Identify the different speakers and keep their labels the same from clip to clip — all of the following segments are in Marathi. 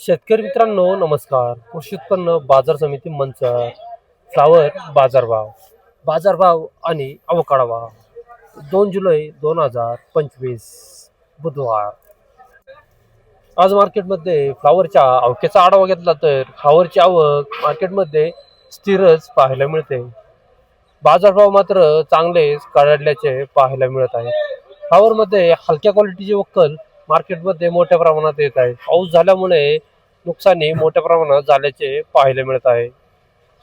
Speaker 1: शेतकरी मित्रांनो नमस्कार. कृषी उत्पन्न बाजार समिती मंच फ्लावर बाजारभाव. बाजारभाव आणि अवकाळा भाव. दोन जुलै दोन हजार पंचवीस बुधवार. आज मार्केटमध्ये फ्लावरच्या अवकेचा आढावा घेतला तर फ्लावरची आवक मार्केटमध्ये स्थिरच पाहायला मिळते. बाजारभाव मात्र चांगलेच कडाडल्याचे पाहायला मिळत आहे. फ्लावरमध्ये हलक्या क्वालिटीची वक्कल मार्केटमध्ये मोठ्या प्रमाणात येत आहे. पाऊस झाल्यामुळे नुकसानी मोठ्या प्रमाणात झाल्याचे पाहायला मिळत आहे.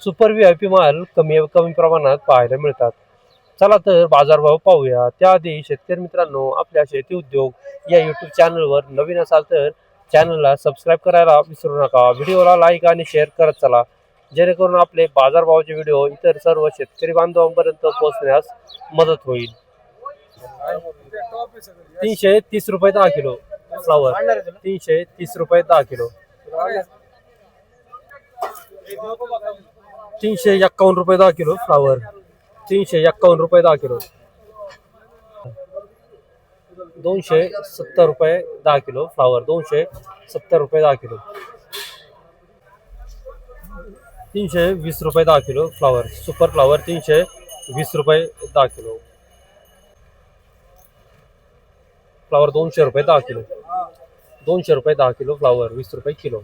Speaker 1: सुपर व्ही आय पी माल कमी कमी प्रमाणात पाहायला मिळतात. चला तर बाजारभाव पाहूया. त्याआधी शेतकरी मित्रांनो आपल्या शेती उद्योग या यूट्यूब चॅनलवर नवीन असाल तर चॅनलला सबस्क्राईब करायला विसरू नका. व्हिडिओला लाईक आणि शेअर करत चला. जेणेकरून आपले बाजारभावाचे व्हिडिओ इतर सर्व शेतकरी बांधवांपर्यंत पोहोचण्यास मदत होईल. तीनशे तीस रुपये दहा किलो फ्लावर तीनशे तीस रुपये दहा किलो. तीनशे एक्कावन्न रुपये दहा किलो फ्लावर तीनशे एक्कावन्न रुपये दहा किलो. दोनशे सत्तर रुपये दहा किलो फ्लावर दोनशे सत्तर रुपये दहा किलो. तीनशे वीस रुपये दहा किलो फ्लावर सुपर फ्लावर तीनशे वीस रुपये दहा किलो. फ्लावर दोनशे रुपये दहा किलो. दोनशे रुपये दहा किलो फ्लावर वीस रुपये किलो.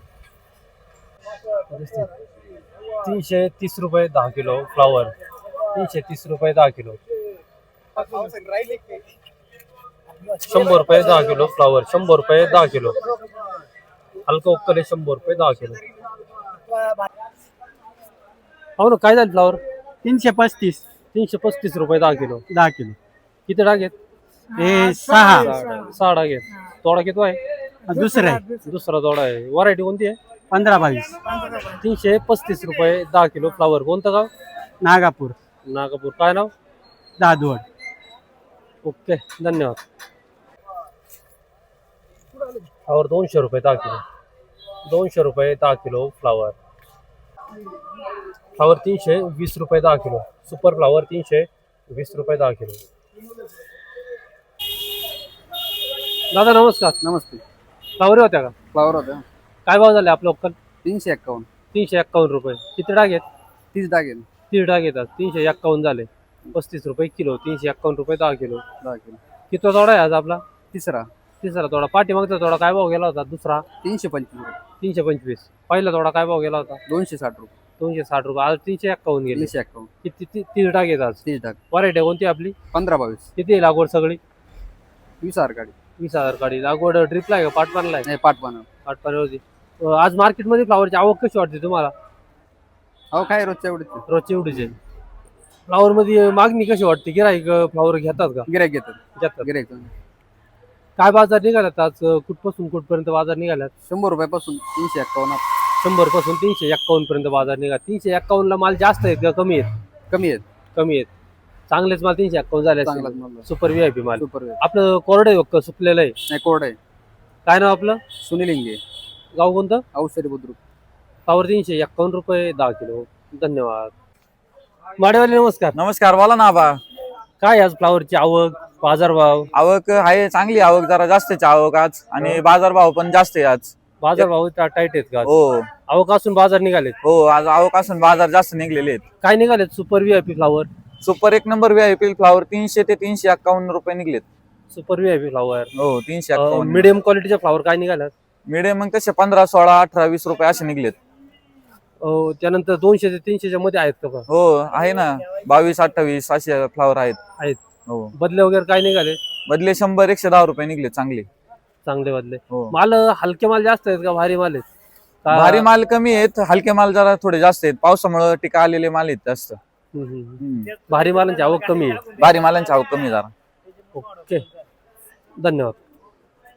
Speaker 1: तीनशे तीस रुपये दहा किलो फ्लावर. तीनशे तीस रुपये दहा किलो. शंभर रुपये दहा किलो फ्लावर शंभर रुपये दहा किलो. हलका उक्कले शंभर रुपये दहा किलो. हो ना काय झालं फ्लावर?
Speaker 2: तीनशे पस्तीस.
Speaker 1: तीनशे पस्तीस रुपये दहा किलो.
Speaker 2: दहा किलो.
Speaker 1: किती डाग आहेत?
Speaker 2: हे सहा.
Speaker 1: डाग आहेत तोडा किती आहे?
Speaker 2: दुसरं आहे.
Speaker 1: दुसरा तोडा आहे. व्हरायटी कोणती आहे?
Speaker 2: पंधरा बावीस.
Speaker 1: तीनशे पस्तीस रुपये दहा किलो फ्लावर. कोणतं गाव?
Speaker 2: नागापूर.
Speaker 1: नागपूर. काय नाव?
Speaker 2: दादवड.
Speaker 1: ओके धन्यवाद. फ्लावर दोनशे रुपये दहा किलो. दोनशे रुपये दहा किलो फ्लावर. फ्लावर तीनशे वीस रुपये दहा किलो. सुपर फ्लावर तीनशे वीस रुपये दहा किलो. दादा नमस्कार.
Speaker 2: नमस्ते.
Speaker 1: फ्लावर होत्या का?
Speaker 2: फ्लावर होतं
Speaker 1: काय भाव झाले आपलं अक्कल?
Speaker 2: तीनशे एक्कावन्न.
Speaker 1: तीनशे एक्कावन्न रुपये. किती डाग आहेत?
Speaker 2: तीस डागेल
Speaker 1: तीस डाग येतात. तीनशे एक्कावन्न झाले. पस्तीस रुपये किलो तीनशे एक्कावन्न रुपये दहा किलो.
Speaker 2: दहा किलो.
Speaker 1: किती तोडा आहे आज आपला?
Speaker 2: तिसरा.
Speaker 1: तिसरा तोडा पाठीमागचा तोडा काय भाव गेला होता? दुसरा?
Speaker 2: तीनशे पंचवीस रुपये.
Speaker 1: तीनशे पंचवीस. पहिला तोडा काय भाव गेला होता?
Speaker 2: दोनशे साठ रुपये.
Speaker 1: दोनशे साठ रुपये. आज तीनशे एक्कावन्न गेले.
Speaker 2: तीनशे एक्कावन्न.
Speaker 1: किती? ती- तीस डाग येतात आज.
Speaker 2: तीस डाग.
Speaker 1: व्हरायटी कोणती आपली?
Speaker 2: पंधरा बावीस.
Speaker 1: किती आहे लागवड सगळी?
Speaker 2: वीस गाडी.
Speaker 1: वीस हजार गाडी. लागवड ड्रिपला आहे का? पाटपानला आहे?
Speaker 2: नाही पाठपाना
Speaker 1: पाटपान होती अं, आज मार्केटमध्ये फ्लावरची आवक कशी वाटते तुम्हाला?
Speaker 2: हो काय रोजच्या एवढीच?
Speaker 1: रोजची एवढीच आहे. फ्लावर मध्ये मागणी कशी वाटते? गिराईक फ्लावर घेतात का?
Speaker 2: गिरायक घेतात.
Speaker 1: घेतात.
Speaker 2: गिरायक
Speaker 1: काय बाजार निघाल्यात आज? कुठपासून कुठपर्यंत बाजार निघाल्यात?
Speaker 2: शंभर रुपयापासून तीनशे एक्कावन्न.
Speaker 1: शंभरपासून तीनशे एक्कावन्न पर्यंत बाजार निघा तीनशे एक्कावन्न ला माल जास्त आहेत का? कमी आहेत?
Speaker 2: कमी आहेत.
Speaker 1: कमी आहेत. चांगलेच माल तीनशे एक्कावन्न झाले
Speaker 2: चांगलाच माल
Speaker 1: सुपर व्ही आय पी माल.
Speaker 2: सुपर
Speaker 1: आपलं कोरडे आहे सुकलेलं आहे.
Speaker 2: नाही कोरड आहे.
Speaker 1: काय नाव आपलं?
Speaker 2: सुनील इंगे.
Speaker 1: गाव कोणतं?
Speaker 2: औषधी बुद्रुक.
Speaker 1: पावर तीनशे एक्कावन्न रुपये दहा किलो. धन्यवाद. माडेवाले नमस्कार.
Speaker 3: नमस्कार बोला ना आबा.
Speaker 1: काय आज फ्लावरची आवक बाजारभाव
Speaker 3: आवक आहे चांगली आवक जरा जास्तची आवक आज. आणि बाजारभाव पण जास्त आहे आज.
Speaker 1: बाजारभाव टाईट आहेत का आज?
Speaker 3: हो.
Speaker 1: आवक असून बाजार निघालेत.
Speaker 3: हो आज आवक असून बाजार जास्त निघलेले आहेत.
Speaker 1: काय निघालेत? Super V I P flower
Speaker 3: super एक नंबर व्ही फ्लावर तीनशे ते तीनशे एक्कावन्न रुपये निघलेत.
Speaker 1: Super V I P flower
Speaker 3: हो तीनशे एक्कावन्न.
Speaker 1: मिडियम क्वालिटीचे फ्लावर काय निघाल्यात?
Speaker 3: मिडियम मग तसे पंधरा सोळा अठरा वीस रुपये असे निघलेत.
Speaker 1: अं, त्यानंतर दोनशे ते तीनशेच्या मध्ये आहेत का बा?
Speaker 3: हो आहे ना. बावीस अठ्ठावीस असे फ्लावर आहेत.
Speaker 1: आहेत.
Speaker 3: हो.
Speaker 1: बदले वगैरे काय निघाले?
Speaker 3: बदले शंभर एकशे दहा रुपये निघले चांगले.
Speaker 1: चांगले बदले.
Speaker 3: हो.
Speaker 1: माल हलके माल जास्त आहेत का भारी माल आहेत? का-
Speaker 3: भारी माल कमी आहेत हलके माल जरा थोडे जास्त आहेत. पावसामुळे टीका आलेले माल आहेत जास्त.
Speaker 1: भारी मालांची आवक कमी आहे.
Speaker 3: भारी मालांची आवक कमी आहे जरा.
Speaker 1: ओके. धन्यवाद.